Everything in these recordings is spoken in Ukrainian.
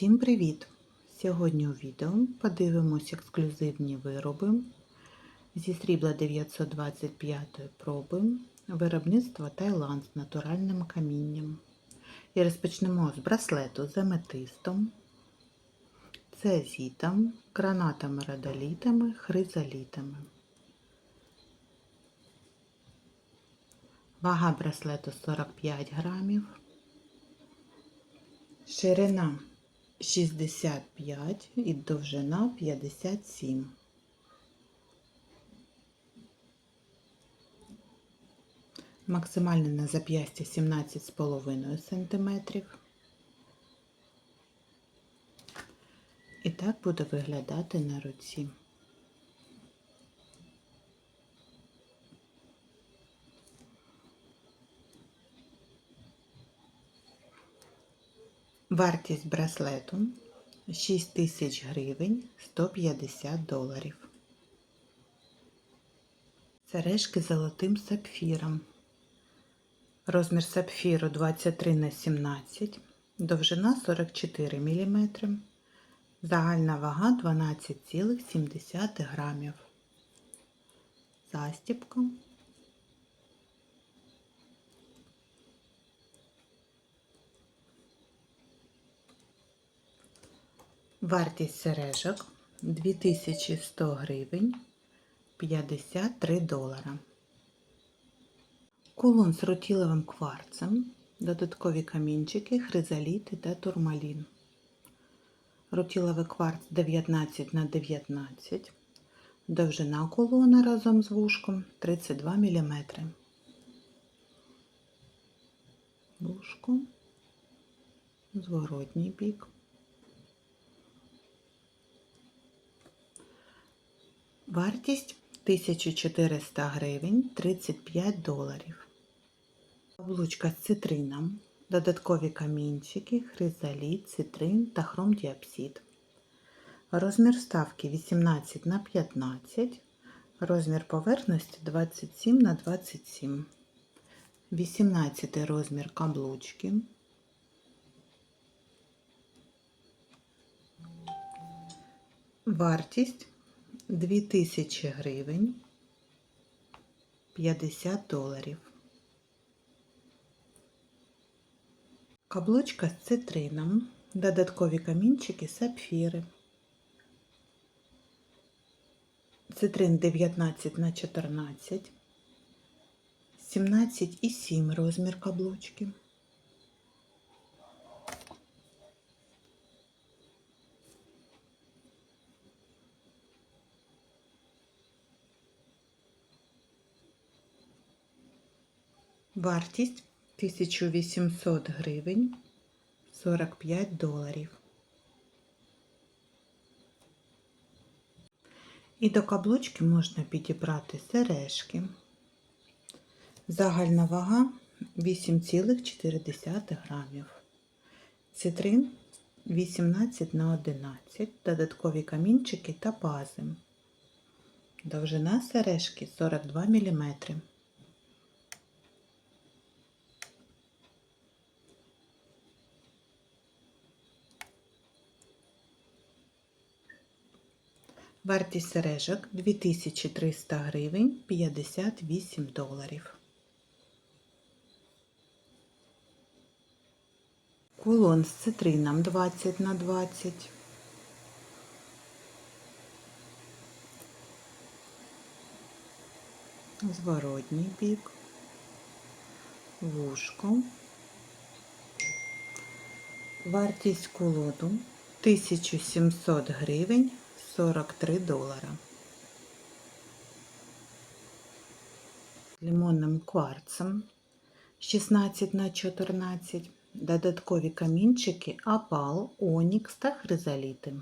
Всім привіт! Сьогодні у відео подивимось ексклюзивні вироби зі срібла 925 проби виробництва Таїланд з натуральним камінням. І розпочнемо з браслету з аметистом, цезітом, гранатами радолітами, хризолітами. Вага браслету 45 грамів. Ширина 65 і довжина 57. Максимальне на зап'ясті 17,5 см. І так буде виглядати на руці. Вартість браслету 6 тисяч гривень 150 доларів. Сережки золотим сапфіром. Розмір сапфіру 23 на 17, довжина 44 мм, загальна вага 12,7 грамів. Застіпка. Вартість сережок 2100 гривень 53 долара. Кулон з рутіловим кварцем, додаткові камінчики, хризоліти та турмалін. Рутіловий кварц 19 на 19, довжина кулона разом з вушком 32 мм. Вушко, зворотній бік. Вартість 1400 гривень 35 доларів. Облучка з цитрином, додаткові камінчики, хризоліт, цитрин та хромдіапсид. Розмір вставки 18 на 15, розмір поверхності 27 на 27, 18 розмір каблучки. Вартість 2000 гривень 50 доларів. Каблучка з цитрином, додаткові камінчики, сапфіри. Цитрин 19 на 14, 17,7 розмір каблучки. Вартість 1800 гривень 45 доларів. І до каблучки можна підібрати сережки. Загальна вага 8,4 грамів. Цитрин 18 на 11, додаткові камінчики та бази. Довжина сережки 42 мм. Вартість сережок 2300 гривень 58 доларів. Кулон з цитрином 20 на 20. Зворотній бік, вушко. Вартість кулоду 1700 гривень 43 долара. Лимонним кварцем 16 на 14, додаткові камінчики, апал, онікс та хризаліти.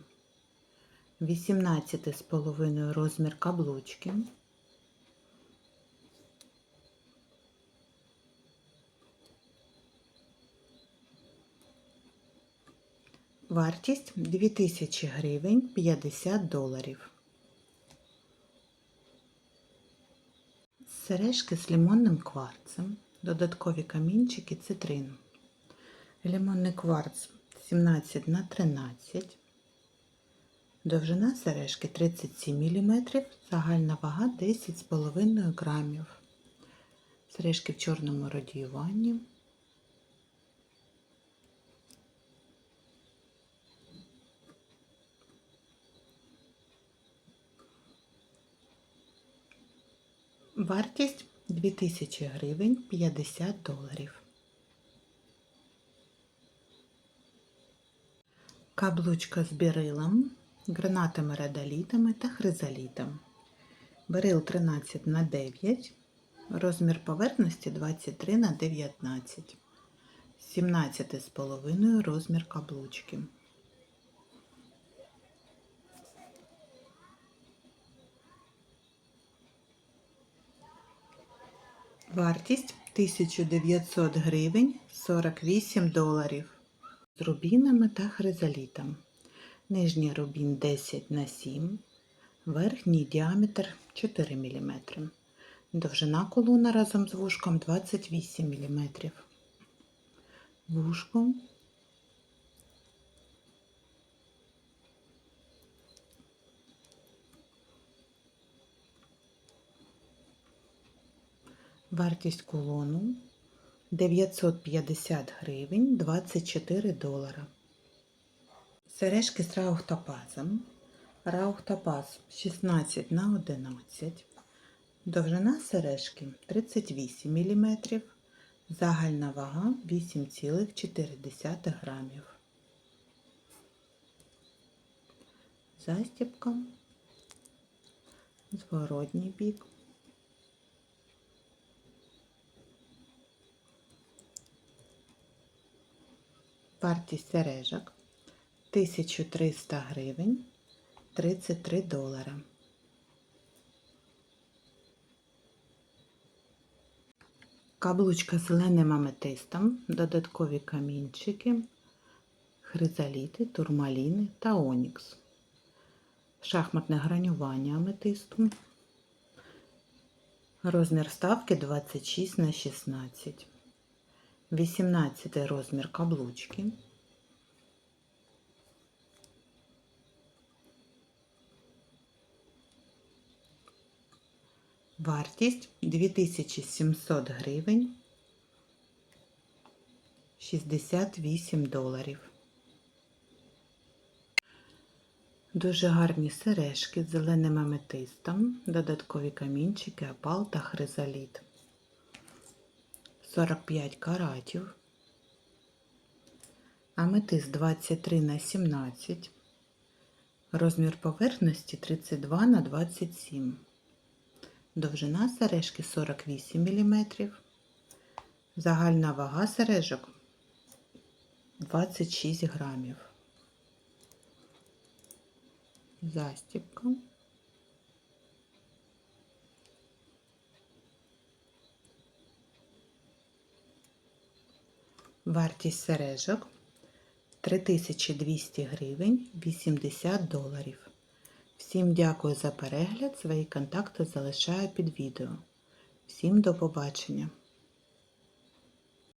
18,5 розмір каблучки. Вартість 2000 гривень 50 доларів. Сережки з лимонним кварцем, додаткові камінчики, цитрин. Лимонний кварц 17 на 13. Довжина сережки 37 мм, загальна вага 10,5 грамів. Сережки в чорному радіюванні. Вартість 2000 гривень 50 доларів. Каблучка з бірилом, гранатами радолітами та хризалітом. Берил 13 на 9, розмір поверхності 23 на 19, 17,5 розмір каблучки. Вартість 1900 гривень 48 доларів з рубінами та хризалітом. Нижній рубін 10 на 7, верхній діаметр 4 мм. Довжина колона разом з вушком 28 мм. Вушко Вартість кулону 950 гривень 24 долара. Сережки з раухтопазом. Раухтопаз 16 на 11. Довжина сережки 38 мм. Загальна вага 8,4 грамів. Застібка. Зворотній бік. Вартість сережок 1300 гривень 33 долара. Каблучка з зеленим аметистом, додаткові камінчики, хризаліти, турмаліни та онікс. Шахматне гранювання аметисту. Розмір ставки 26 на 16. 18 розмір каблучки. Вартість 2700 гривень 68 доларів. Дуже гарні сережки з зеленим аметистом, додаткові камінчики, опал та хризаліт. 45 каратів, аметист 23 на 17, розмір поверхності 32 на 27, довжина сережки 48 мм, загальна вага сережок 26 грамів. Застібка. Вартість сережок 3200 гривень 80 доларів. Всім дякую за перегляд. Свої контакти залишаю під відео. Всім до побачення!